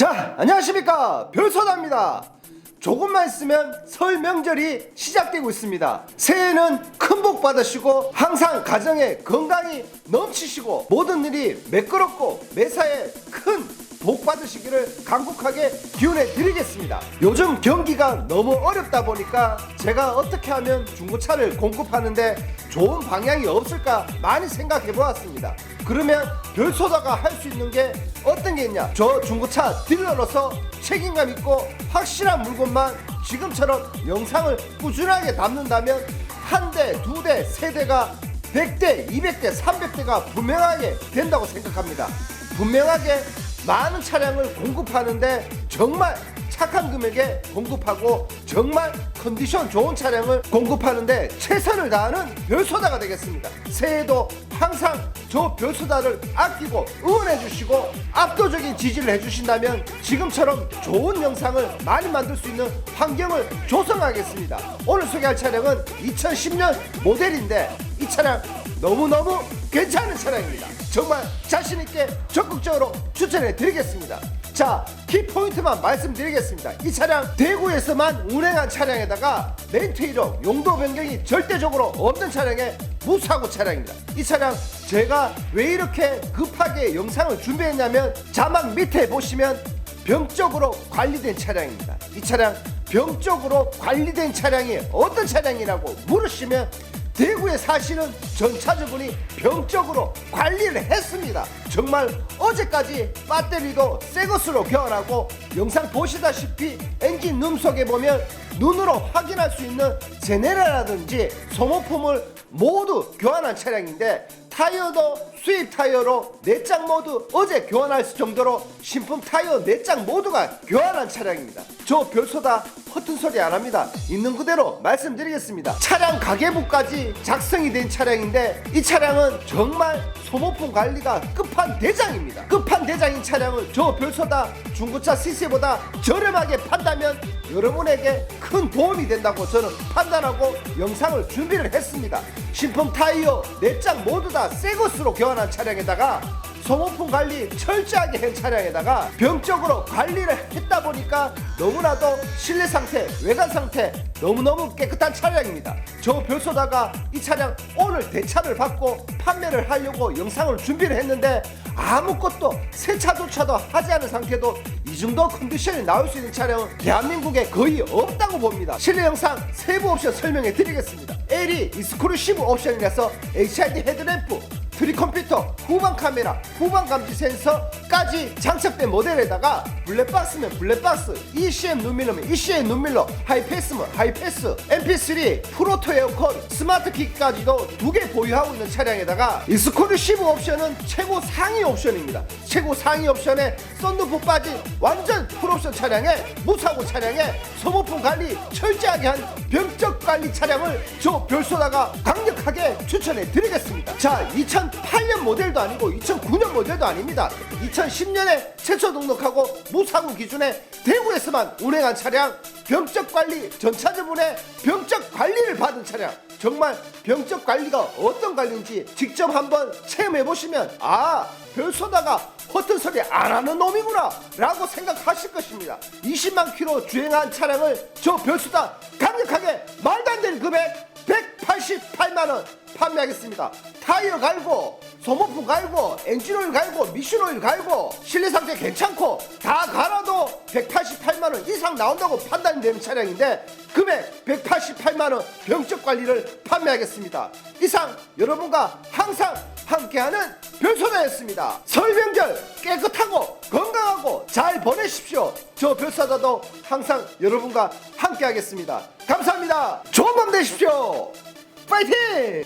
자, 안녕하십니까. 별소다입니다. 조금만 있으면 설 명절이 시작되고 있습니다. 새해는 큰 복 받으시고 항상 가정에 건강이 넘치시고 모든 일이 매끄럽고 매사에 큰 복 받으시기를 간곡하게 기원해 드리겠습니다. 요즘 경기가 너무 어렵다 보니까 제가 어떻게 하면 중고차를 공급하는데 좋은 방향이 없을까 많이 생각해 보았습니다. 그러면 별소다가 할 수 있는 게 어떤 게 있냐? 저 중고차 딜러로서 책임감 있고 확실한 물건만 지금처럼 영상을 꾸준하게 담는다면 한 대, 두 대, 세 대가 100대, 200대, 300대가 분명하게 된다고 생각합니다. 분명하게 많은 차량을 공급하는데 정말 착한 금액에 공급하고 정말 컨디션 좋은 차량을 공급하는데 최선을 다하는 별소다가 되겠습니다. 새해도 항상 저 별소다를 아끼고 응원해 주시고 압도적인 지지를 해 주신다면 지금처럼 좋은 영상을 많이 만들 수 있는 환경을 조성하겠습니다. 오늘 소개할 차량은 2010년 모델인데 이 차량 너무너무 괜찮은 차량입니다. 정말 자신있게 적극적으로 추천해 드리겠습니다. 자, 키포인트만 말씀드리겠습니다. 이 차량 대구에서만 운행한 차량에다가 렌트 1호 용도 변경이 절대적으로 없는 차량의 무사고 차량입니다. 이 차량 제가 왜 이렇게 급하게 영상을 준비했냐면 자막 밑에 보시면 병적으로 관리된 차량입니다. 이 차량 병적으로 관리된 차량이 어떤 차량이라고 물으시면 대구에 사시는 전 차주분이 병적으로 관리를 했습니다. 정말 어제까지 배터리도 새 것으로 교환하고 영상 보시다시피 엔진 룸 속에 보면 눈으로 확인할 수 있는 제네라라든지 소모품을 모두 교환한 차량인데 타이어도 수입 타이어로 내장 모두 어제 교환할 정도로 신품 타이어 내장 모두가 교환한 차량입니다. 저 별소다 허튼 소리 안 합니다. 있는 그대로 말씀드리겠습니다. 차량 가계부까지 작성이 된 차량인데 이 차량은 정말 소모품 관리가 끝판 대장입니다. 끝판 대장인 차량을 저 별소다 중고차 CC보다 저렴하게 판다면 여러분에게 큰 도움이 된다고 저는 판단하고 영상을 준비를 했습니다. 신품 타이어 내장 모두 다 새 것으로 교환한 차량에다가 소모품 관리 철저하게 한 차량에다가 병적으로 관리를 했다 보니까 너무나도 실내 상태, 외관 상태 너무너무 깨끗한 차량입니다. 저 별소다가 이 차량 오늘 대차를 받고 판매를 하려고 영상을 준비를 했는데 아무것도 세차조차도 하지 않은 상태도 이 정도 컨디션이 나올 수 있는 차량은 대한민국에 거의 없다고 봅니다. 실내 영상 세부 옵션 설명해 드리겠습니다. LE 익스크루시브 옵션이라서 HID 헤드램프 트리 컴퓨터, 후방 카메라, 후방 감지 센서까지 장착된 모델에다가 블랙박스면 블랙박스, ECM 눈밀러면 ECM 눈밀러, 하이패스면 하이패스, MP3, 프로토 에어컨, 스마트 키까지도 두 개 보유하고 있는 차량에다가 익스클루시브 옵션은 최고 상위 옵션입니다. 최고 상위 옵션에 썬루프 빠진 완전 풀옵션 차량에 무사고 차량에 소모품 관리 철저하게 한 병적 관리 차량을 저 별소다가 강력하게 추천해 드리겠습니다. 자, 2008년 모델도 아니고 2009년 모델도 아닙니다. 2010년에 최초 등록하고 무사고 기준에 대구에서만 운행한 차량 병적 관리 전차주분의 병적 관리를 받은 차량 정말 병적 관리가 어떤 관리인지 직접 한번 체험해 보시면 아 별소다가 허튼 소리 안 하는 놈이구나 라고 생각하실 것입니다 20만 킬로 주행한 차량을 저 별소다 강력하게 말도 안 되는 금액 188만원 판매하겠습니다. 타이어 갈고 소모품 갈고 엔진오일 갈고 미션오일 갈고 실내 상태 괜찮고 다 갈아도 188만원 이상 나온다고 되는 차량인데 금액 188만원 병적 관리를 판매하겠습니다. 이상 여러분과 항상 함께하는 별소다였습니다. 설 명절 깨끗하고 건강하고 잘 보내십시오. 저 별소다도 항상 여러분과 함께하겠습니다. 감사합니다. 좋은 밤 되십시오 파이팅!